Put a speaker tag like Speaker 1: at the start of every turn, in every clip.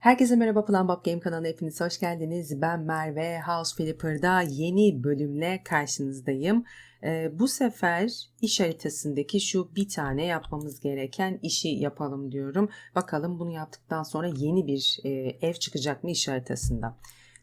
Speaker 1: Herkese merhaba Plan Bob Game kanalına hepiniz hoş geldiniz. Ben Merve House Flipper'da yeni bölümle karşınızdayım. Ee, bu sefer iş haritasındaki şu bir tane yapmamız gereken işi yapalım diyorum. Bakalım bunu yaptıktan sonra yeni bir e, ev çıkacak mı iş haritasında.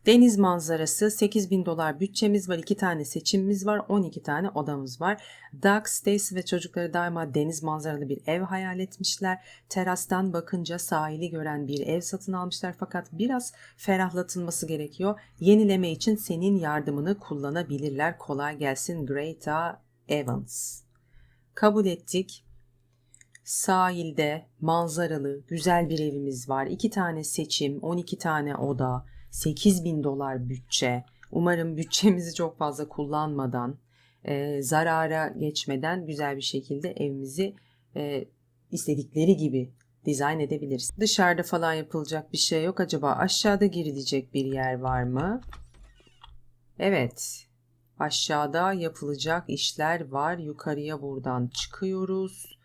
Speaker 1: Deniz manzarası 8000 dolar bütçemiz var. 2 tane seçimimiz var. 12 tane odamız var. Doug, Stacy ve çocukları daima deniz manzaralı bir ev hayal etmişler. Terastan bakınca sahili gören bir ev satın almışlar fakat biraz ferahlatılması gerekiyor. Yenileme için senin yardımını kullanabilirler. Kolay gelsin Greta Evans. Kabul ettik. Sahilde manzaralı güzel bir evimiz var. 2 tane seçim, 12 tane oda. 8 bin dolar bütçe. Umarım bütçemizi çok fazla kullanmadan, e, zarara geçmeden güzel bir şekilde evimizi e, istedikleri gibi dizayn edebiliriz. Dışarıda falan yapılacak bir şey yok. Acaba aşağıda girilecek bir yer var mı? Evet. Aşağıda yapılacak işler var. Yukarıya buradan çıkıyoruz.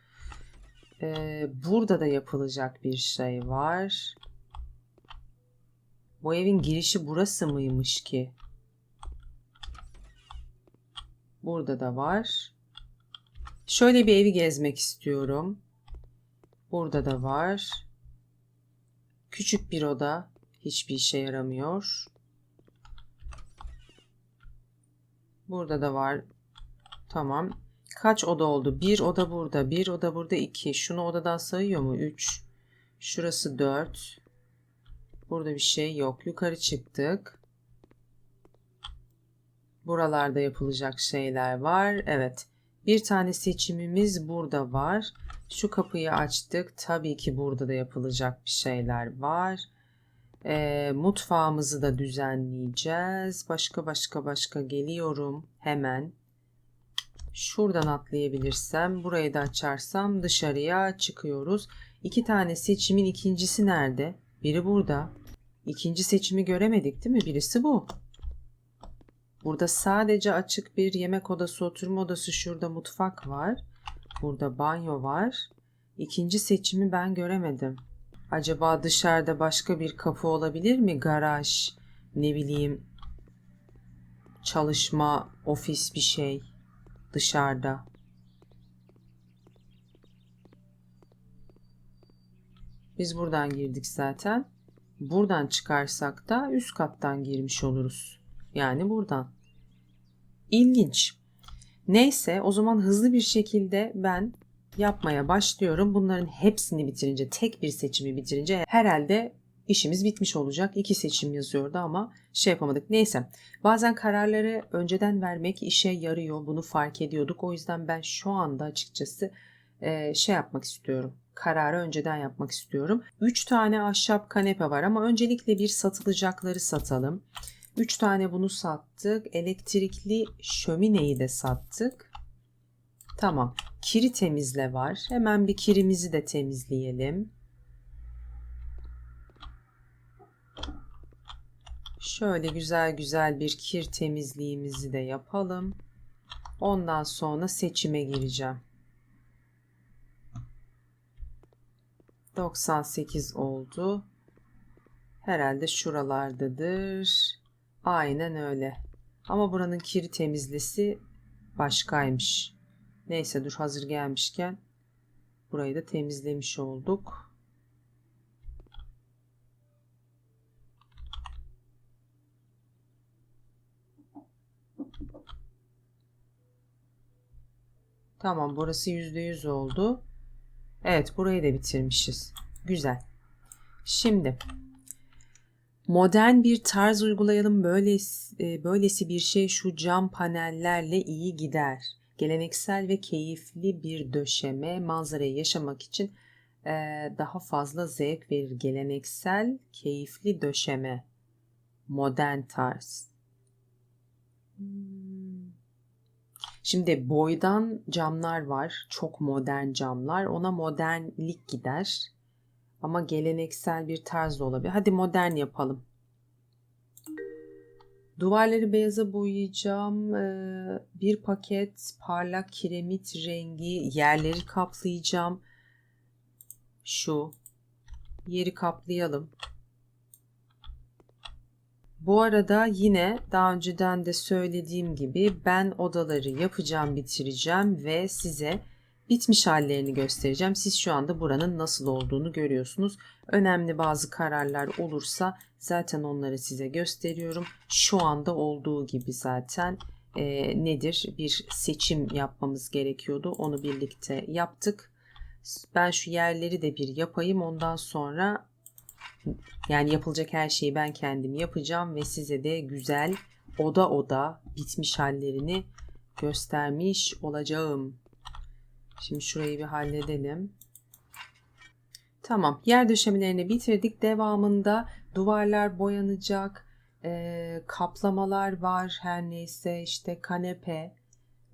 Speaker 1: Ee, burada da yapılacak bir şey var. Bu evin girişi burası mıymış ki? Burada da var. Şöyle bir evi gezmek istiyorum. Burada da var. Küçük bir oda. Hiçbir işe yaramıyor. Burada da var. Tamam. Kaç oda oldu? Bir oda burada. Bir oda burada. iki. Şunu odadan sayıyor mu? Üç. Şurası dört. Burada bir şey yok. Yukarı çıktık. Buralarda yapılacak şeyler var. Evet. Bir tane seçimimiz burada var. Şu kapıyı açtık. Tabii ki burada da yapılacak bir şeyler var. E, mutfağımızı da düzenleyeceğiz. Başka başka başka geliyorum hemen. Şuradan atlayabilirsem, burayı da açarsam dışarıya çıkıyoruz. İki tane seçimin ikincisi nerede? Biri burada. İkinci seçimi göremedik değil mi? Birisi bu. Burada sadece açık bir yemek odası, oturma odası, şurada mutfak var. Burada banyo var. İkinci seçimi ben göremedim. Acaba dışarıda başka bir kapı olabilir mi? Garaj, ne bileyim, çalışma, ofis bir şey dışarıda. Biz buradan girdik zaten. Buradan çıkarsak da üst kattan girmiş oluruz. Yani buradan. İlginç. Neyse o zaman hızlı bir şekilde ben yapmaya başlıyorum. Bunların hepsini bitirince, tek bir seçimi bitirince herhalde işimiz bitmiş olacak. İki seçim yazıyordu ama şey yapamadık. Neyse bazen kararları önceden vermek işe yarıyor. Bunu fark ediyorduk. O yüzden ben şu anda açıkçası şey yapmak istiyorum kararı önceden yapmak istiyorum. 3 tane ahşap kanepe var ama öncelikle bir satılacakları satalım. 3 tane bunu sattık. Elektrikli şömineyi de sattık. Tamam. Kiri temizle var. Hemen bir kirimizi de temizleyelim. Şöyle güzel güzel bir kir temizliğimizi de yapalım. Ondan sonra seçime gireceğim. 98 oldu. Herhalde şuralardadır. Aynen öyle. Ama buranın kiri temizlesi başkaymış. Neyse dur hazır gelmişken burayı da temizlemiş olduk. Tamam burası %100 oldu. Evet burayı da bitirmişiz. Güzel. Şimdi modern bir tarz uygulayalım. Böylesi, e, böylesi bir şey şu cam panellerle iyi gider. Geleneksel ve keyifli bir döşeme manzarayı yaşamak için e, daha fazla zevk verir. Geleneksel, keyifli döşeme. Modern tarz. Hmm. Şimdi boydan camlar var. Çok modern camlar. Ona modernlik gider. Ama geleneksel bir tarz olabilir. Hadi modern yapalım. Duvarları beyaza boyayacağım. Ee, bir paket parlak kiremit rengi yerleri kaplayacağım. Şu yeri kaplayalım. Bu arada yine daha önceden de söylediğim gibi ben odaları yapacağım, bitireceğim ve size bitmiş hallerini göstereceğim. Siz şu anda buranın nasıl olduğunu görüyorsunuz. Önemli bazı kararlar olursa zaten onları size gösteriyorum. Şu anda olduğu gibi zaten e, nedir? Bir seçim yapmamız gerekiyordu. Onu birlikte yaptık. Ben şu yerleri de bir yapayım. Ondan sonra yani yapılacak her şeyi ben kendim yapacağım ve size de güzel oda oda bitmiş hallerini göstermiş olacağım. Şimdi şurayı bir halledelim. Tamam. Yer döşemelerini bitirdik. Devamında duvarlar boyanacak. E, kaplamalar var. Her neyse işte kanepe.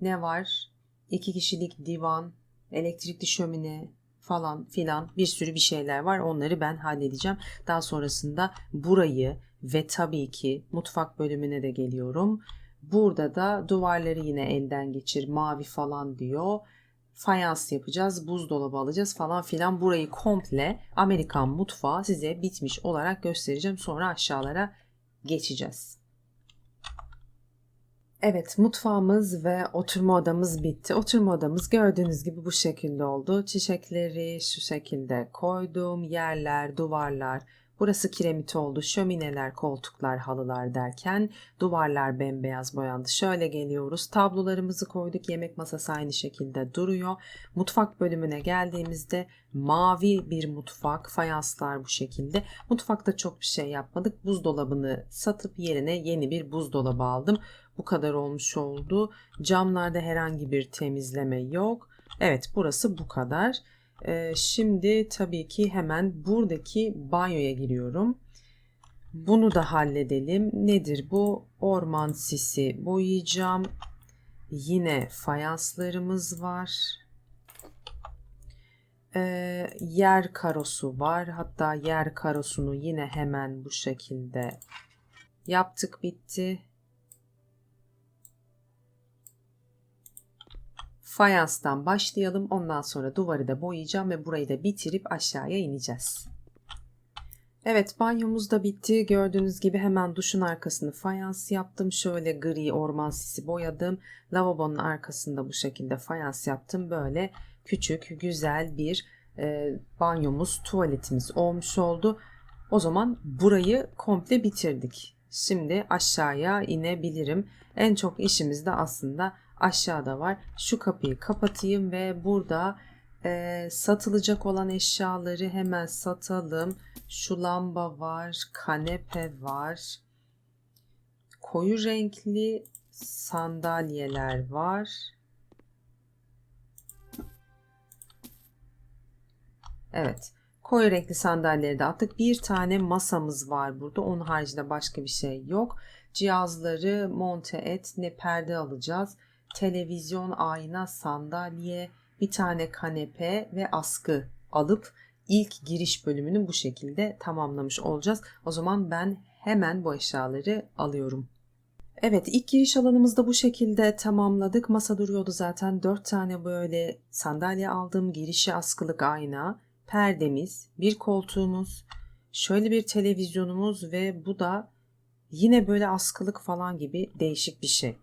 Speaker 1: Ne var? İki kişilik divan. Elektrikli şömine falan filan bir sürü bir şeyler var. Onları ben halledeceğim. Daha sonrasında burayı ve tabii ki mutfak bölümüne de geliyorum. Burada da duvarları yine elden geçir mavi falan diyor fayans yapacağız, buzdolabı alacağız falan filan. Burayı komple Amerikan mutfağı size bitmiş olarak göstereceğim. Sonra aşağılara geçeceğiz. Evet mutfağımız ve oturma odamız bitti. Oturma odamız gördüğünüz gibi bu şekilde oldu. Çiçekleri şu şekilde koydum. Yerler, duvarlar, Burası kiremit oldu. Şömineler, koltuklar, halılar derken duvarlar bembeyaz boyandı. Şöyle geliyoruz. Tablolarımızı koyduk. Yemek masası aynı şekilde duruyor. Mutfak bölümüne geldiğimizde mavi bir mutfak. Fayanslar bu şekilde. Mutfakta çok bir şey yapmadık. Buzdolabını satıp yerine yeni bir buzdolabı aldım. Bu kadar olmuş oldu. Camlarda herhangi bir temizleme yok. Evet burası bu kadar. Ee, şimdi tabii ki hemen buradaki banyoya giriyorum. Bunu da halledelim. Nedir bu? Orman sisi boyayacağım. Yine fayanslarımız var. Ee, yer karosu var. Hatta yer karosunu yine hemen bu şekilde yaptık bitti. Fayanstan başlayalım. Ondan sonra duvarı da boyayacağım ve burayı da bitirip aşağıya ineceğiz. Evet banyomuz da bitti. Gördüğünüz gibi hemen duşun arkasını fayans yaptım. Şöyle gri orman sisi boyadım. Lavabonun arkasında bu şekilde fayans yaptım. Böyle küçük güzel bir e, banyomuz, tuvaletimiz olmuş oldu. O zaman burayı komple bitirdik. Şimdi aşağıya inebilirim. En çok işimiz de aslında aşağıda var. Şu kapıyı kapatayım ve burada e, satılacak olan eşyaları hemen satalım. Şu lamba var, kanepe var. Koyu renkli sandalyeler var. Evet. Koyu renkli sandalyeleri de attık. Bir tane masamız var burada. Onun haricinde başka bir şey yok. Cihazları monte et. Ne perde alacağız televizyon, ayna, sandalye, bir tane kanepe ve askı alıp ilk giriş bölümünü bu şekilde tamamlamış olacağız. O zaman ben hemen bu eşyaları alıyorum. Evet ilk giriş alanımızda bu şekilde tamamladık. Masa duruyordu zaten. Dört tane böyle sandalye aldım. Girişi askılık ayna, perdemiz, bir koltuğumuz, şöyle bir televizyonumuz ve bu da yine böyle askılık falan gibi değişik bir şey.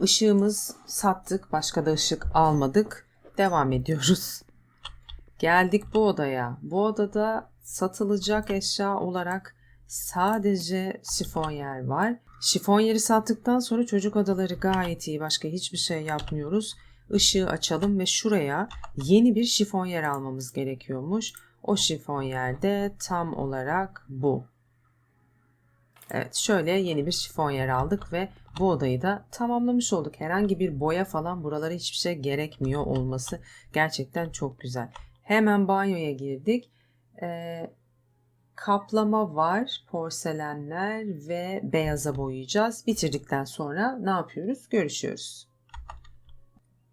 Speaker 1: Işığımız sattık. Başka da ışık almadık. Devam ediyoruz. Geldik bu odaya. Bu odada satılacak eşya olarak sadece şifonyer var. Şifonyeri sattıktan sonra çocuk odaları gayet iyi. Başka hiçbir şey yapmıyoruz. Işığı açalım ve şuraya yeni bir şifonyer almamız gerekiyormuş. O şifonyer de tam olarak bu. Evet şöyle yeni bir şifonyer aldık ve bu odayı da tamamlamış olduk. Herhangi bir boya falan buralara hiçbir şey gerekmiyor olması gerçekten çok güzel. Hemen banyoya girdik. Ee, kaplama var, porselenler ve beyaza boyayacağız. Bitirdikten sonra ne yapıyoruz? Görüşüyoruz.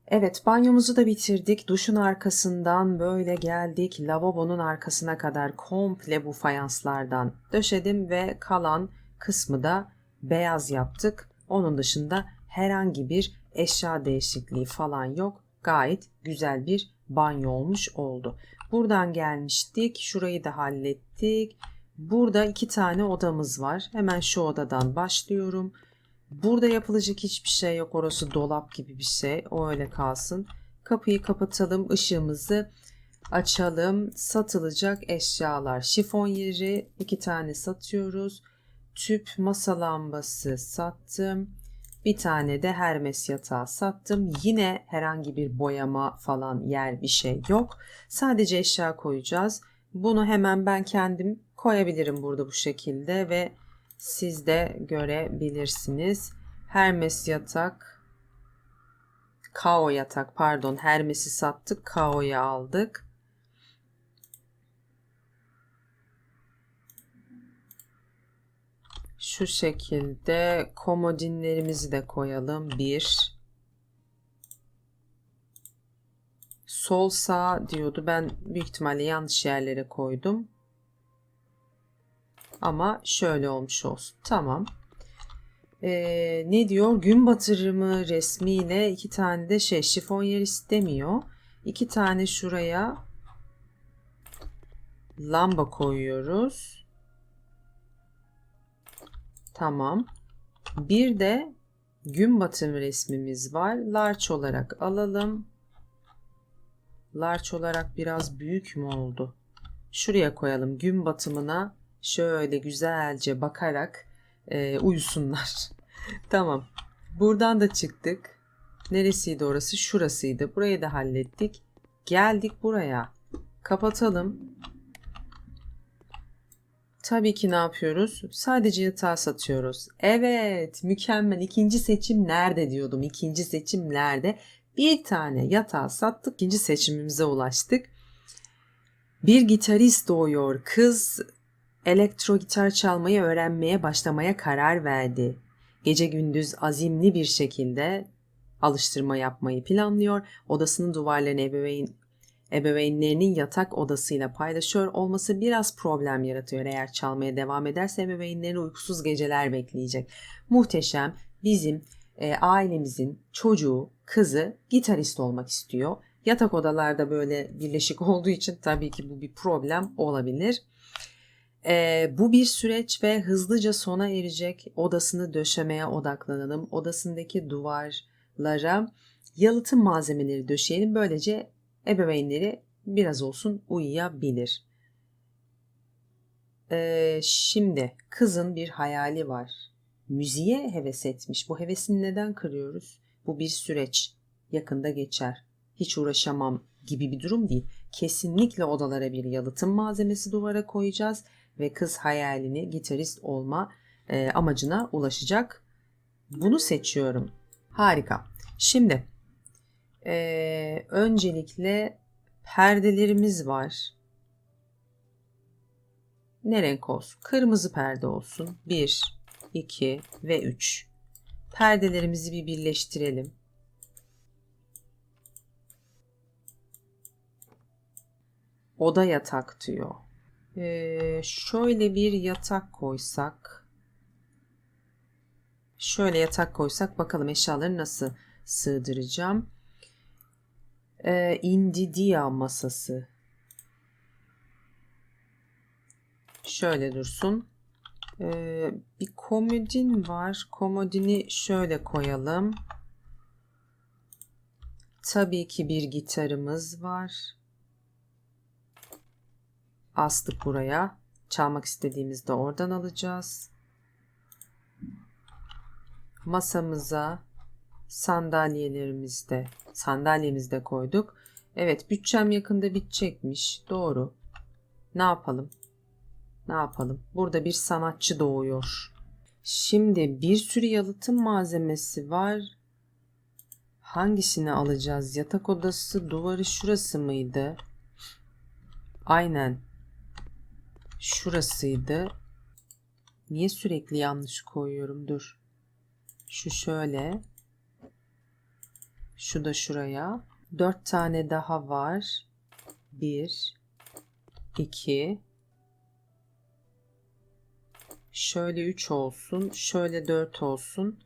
Speaker 1: Evet banyomuzu da bitirdik. Duşun arkasından böyle geldik. Lavabonun arkasına kadar komple bu fayanslardan döşedim ve kalan kısmı da beyaz yaptık. Onun dışında herhangi bir eşya değişikliği falan yok. Gayet güzel bir banyo olmuş oldu. Buradan gelmiştik. Şurayı da hallettik. Burada iki tane odamız var. Hemen şu odadan başlıyorum. Burada yapılacak hiçbir şey yok. Orası dolap gibi bir şey. O öyle kalsın. Kapıyı kapatalım. ışığımızı açalım. Satılacak eşyalar. Şifon yeri iki tane satıyoruz. Tüp masa lambası sattım. Bir tane de Hermes yatağı sattım. Yine herhangi bir boyama falan yer bir şey yok. Sadece eşya koyacağız. Bunu hemen ben kendim koyabilirim burada bu şekilde ve siz de görebilirsiniz. Hermes yatak, Kao yatak pardon Hermes'i sattık Kao'yu aldık. Şu şekilde komodinlerimizi de koyalım. Bir. Sol sağ diyordu. Ben büyük ihtimalle yanlış yerlere koydum. Ama şöyle olmuş olsun. Tamam. Ee, ne diyor? Gün batırımı resmiyle iki tane de şey şifon yer istemiyor. İki tane şuraya lamba koyuyoruz. Tamam. Bir de gün batımı resmimiz var. Large olarak alalım. Large olarak biraz büyük mü oldu? Şuraya koyalım. Gün batımına şöyle güzelce bakarak e, uyusunlar. tamam. Buradan da çıktık. Neresiydi orası? Şurasıydı. Burayı da hallettik. Geldik buraya. Kapatalım. Tabii ki ne yapıyoruz? Sadece yatağı satıyoruz. Evet, mükemmel. İkinci seçim nerede diyordum. İkinci seçim nerede? Bir tane yatağı sattık. İkinci seçimimize ulaştık. Bir gitarist doğuyor. Kız elektro gitar çalmayı öğrenmeye başlamaya karar verdi. Gece gündüz azimli bir şekilde alıştırma yapmayı planlıyor. Odasının duvarlarını ebeveyn ebeveynlerinin yatak odasıyla paylaşıyor olması biraz problem yaratıyor. Eğer çalmaya devam ederse ebeveynlerin uykusuz geceler bekleyecek. Muhteşem bizim e, ailemizin çocuğu, kızı gitarist olmak istiyor. Yatak odalarda böyle birleşik olduğu için tabii ki bu bir problem olabilir. E, bu bir süreç ve hızlıca sona erecek. Odasını döşemeye odaklanalım. Odasındaki duvarlara yalıtım malzemeleri döşeyelim. Böylece ebeveynleri biraz olsun uyuyabilir. Ee, şimdi kızın bir hayali var. Müziğe heves etmiş. Bu hevesini neden kırıyoruz? Bu bir süreç. Yakında geçer. Hiç uğraşamam gibi bir durum değil. Kesinlikle odalara bir yalıtım malzemesi duvara koyacağız ve kız hayalini gitarist olma e, amacına ulaşacak. Bunu seçiyorum. Harika. Şimdi ee, öncelikle perdelerimiz var. Ne renk olsun? Kırmızı perde olsun. 1, 2 ve 3. Perdelerimizi bir birleştirelim. Oda yatak diyor. Ee, şöyle bir yatak koysak. Şöyle yatak koysak bakalım eşyaları nasıl sığdıracağım e, indidia masası. Şöyle dursun. Ee, bir komodin var. Komodini şöyle koyalım. Tabii ki bir gitarımız var. Astık buraya. Çalmak istediğimizde oradan alacağız. Masamıza sandalyelerimizde sandalyemizde koyduk. Evet bütçem yakında bitecekmiş. Doğru. Ne yapalım? Ne yapalım? Burada bir sanatçı doğuyor. Şimdi bir sürü yalıtım malzemesi var. Hangisini alacağız? Yatak odası duvarı şurası mıydı? Aynen. Şurasıydı. Niye sürekli yanlış koyuyorum? Dur. Şu şöyle. Şu da şuraya. Dört tane daha var. Bir, iki, şöyle üç olsun, şöyle dört olsun.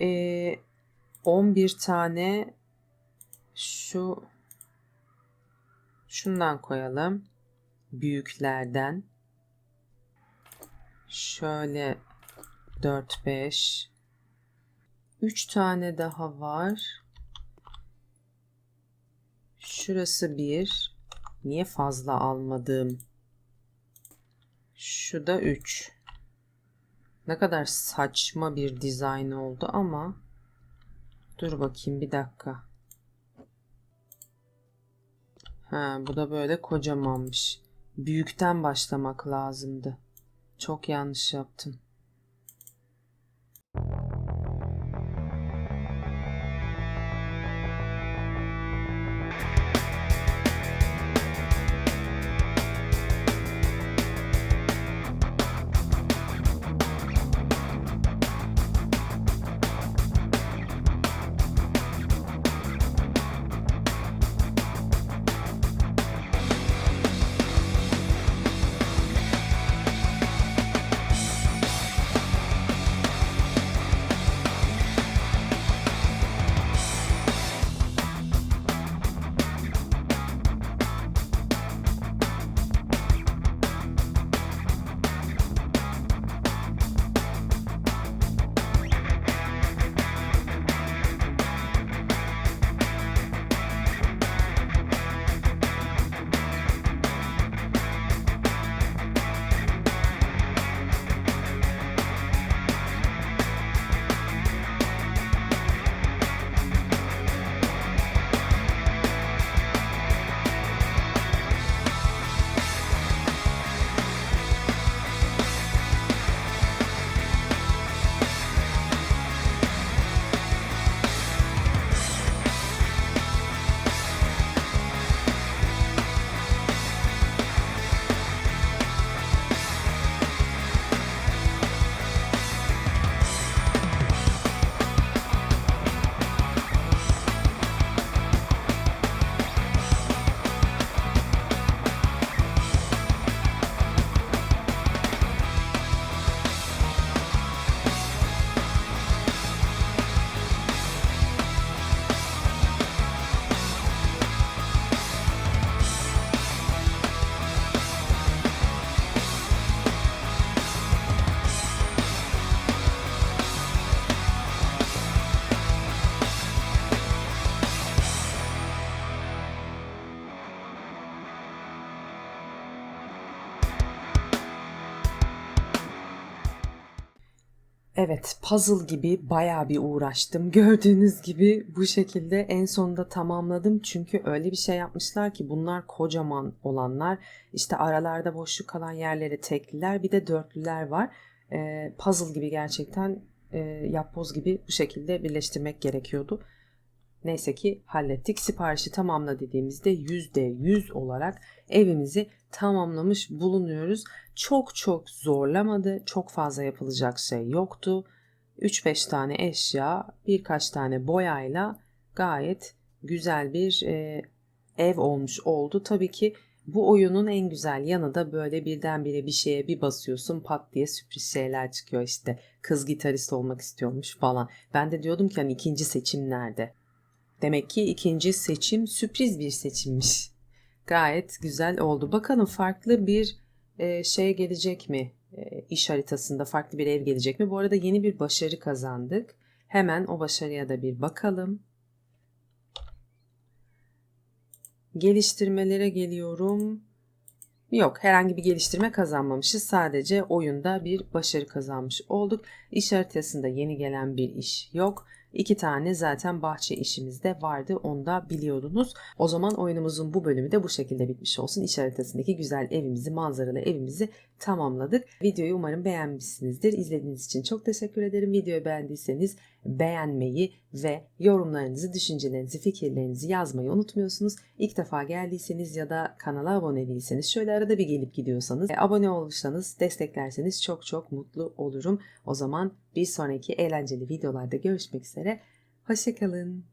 Speaker 1: Ee, 11 tane şu şundan koyalım. Büyüklerden. Şöyle 4 5 3 tane daha var. Şurası 1. Niye fazla almadım? Şu da 3. Ne kadar saçma bir dizayn oldu ama dur bakayım bir dakika. Ha, bu da böyle kocamanmış. Büyükten başlamak lazımdı. Çok yanlış yaptım. Evet, puzzle gibi bayağı bir uğraştım. Gördüğünüz gibi bu şekilde en sonunda tamamladım. Çünkü öyle bir şey yapmışlar ki bunlar kocaman olanlar. İşte aralarda boşluk kalan yerleri tekliler, bir de dörtlüler var. Ee, puzzle gibi gerçekten e, yapboz gibi bu şekilde birleştirmek gerekiyordu. Neyse ki hallettik. Siparişi tamamla dediğimizde %100 olarak evimizi tamamlamış bulunuyoruz. Çok çok zorlamadı. Çok fazla yapılacak şey yoktu. 3-5 tane eşya, birkaç tane boyayla gayet güzel bir e, ev olmuş oldu. Tabii ki bu oyunun en güzel yanı da böyle birdenbire bir şeye bir basıyorsun pat diye sürpriz şeyler çıkıyor işte. Kız gitarist olmak istiyormuş falan. Ben de diyordum ki hani ikinci seçim nerede? Demek ki ikinci seçim sürpriz bir seçimmiş. Gayet güzel oldu. Bakalım farklı bir e, şey gelecek mi? E, iş haritasında farklı bir ev gelecek mi? Bu arada yeni bir başarı kazandık. Hemen o başarıya da bir bakalım. Geliştirmelere geliyorum. Yok herhangi bir geliştirme kazanmamışız. Sadece oyunda bir başarı kazanmış olduk. İş haritasında yeni gelen bir iş yok. İki tane zaten bahçe işimiz de vardı. Onu da biliyordunuz. O zaman oyunumuzun bu bölümü de bu şekilde bitmiş olsun. İş haritasındaki güzel evimizi, manzaralı evimizi tamamladık. Videoyu umarım beğenmişsinizdir. İzlediğiniz için çok teşekkür ederim. Videoyu beğendiyseniz beğenmeyi ve yorumlarınızı, düşüncelerinizi, fikirlerinizi yazmayı unutmuyorsunuz. İlk defa geldiyseniz ya da kanala abone değilseniz şöyle arada bir gelip gidiyorsanız e, abone olursanız desteklerseniz çok çok mutlu olurum. O zaman bir sonraki eğlenceli videolarda görüşmek üzere. Hoşçakalın.